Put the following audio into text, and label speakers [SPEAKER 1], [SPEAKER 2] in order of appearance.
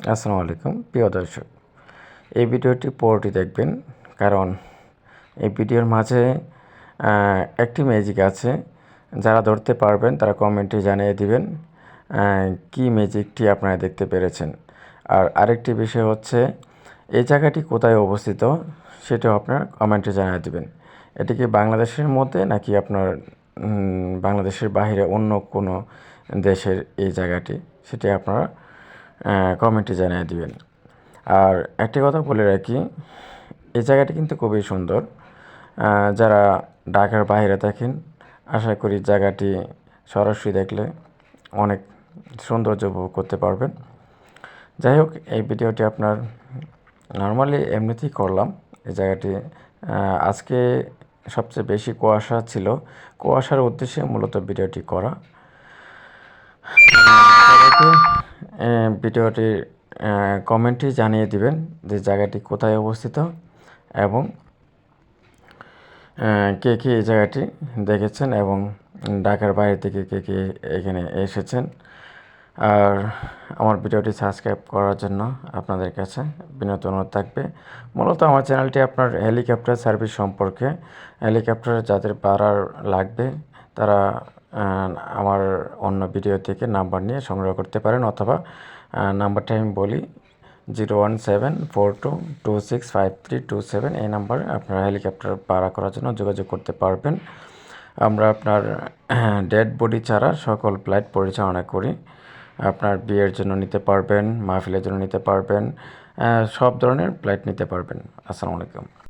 [SPEAKER 1] আসসালামু আলাইকুম, প্রিয় দর্শক। এই ভিডিওটি পুরোটি দেখবেন, কারণ এই ভিডিওর মাঝে একটি ম্যাজিক আছে। যারা ধরতে পারবেন, তারা কমেন্টে জানিয়ে দিবেন কি ম্যাজিকটি আপনারা দেখতে পেরেছেন। আর আরেকটি বিষয় হচ্ছে, এই জায়গাটি কোথায় অবস্থিত, সেটাও আপনারা কমেন্টে জানিয়ে দিবেন। এটি কি বাংলাদেশের মধ্যে, নাকি আপনার বাংলাদেশের বাইরে অন্য কোনো দেশের এই জায়গাটি? সেটি আপনারা কমেন্টে জানিয়ে দিবেন। আর একটি কথা বলে রাখি, এই জায়গাটি কিন্তু খুবই সুন্দর। যারা ঢাকার বাইরে থাকেন, আশা করি জায়গাটি সরাসরি দেখলে অনেক সৌন্দর্য উপভোগ করতে পারবেন। যাই হোক, এই ভিডিওটি আপনার নর্মালি এমনিতেই করলাম। এই জায়গাটি আজকে সবচেয়ে বেশি কুয়াশা ছিল। কুয়াশার উদ্দেশ্যে মূলত ভিডিওটি করা। সবাইকে আহ, ভিডিওটি কমেন্টে জানিয়ে দিবেন যে জায়গাটি কোথায় অবস্থিত এবং কে কে এই জায়গাটি দেখেছেন এবং ঢাকার বাইরে থেকে কে কে এখানে এসেছেন। আর আমার ভিডিওটি সাবস্ক্রাইব করার জন্য আপনাদের কাছে বিনত অনুরোধ থাকবে। মূলত আমার চ্যানেলটি আপনার হেলিকপ্টার সার্ভিস সম্পর্কে। হেলিকপ্টার যাদের পাড়ার লাগবে তারা আমার অন্য ভিডিও থেকে নাম্বার নিয়ে সংগ্রহ করতে পারেন অথবা নাম্বারটা আমি বলি zero one seven four two two six five three two seven এই নাম্বারে আপনারা হেলিকপ্টার ভাড়া করার জন্য যোগাযোগ করতে পারবেন। আমরা আপনার ডেড বডি ছাড়া সকল ফ্লাইট পরিচালনা করি। আপনার বিয়ের জন্য নিতে পারবেন, মাহফিলের জন্য নিতে পারবেন সব ধরনের ফ্লাইট নিতে পারবেন। আসসালামু আলাইকুম।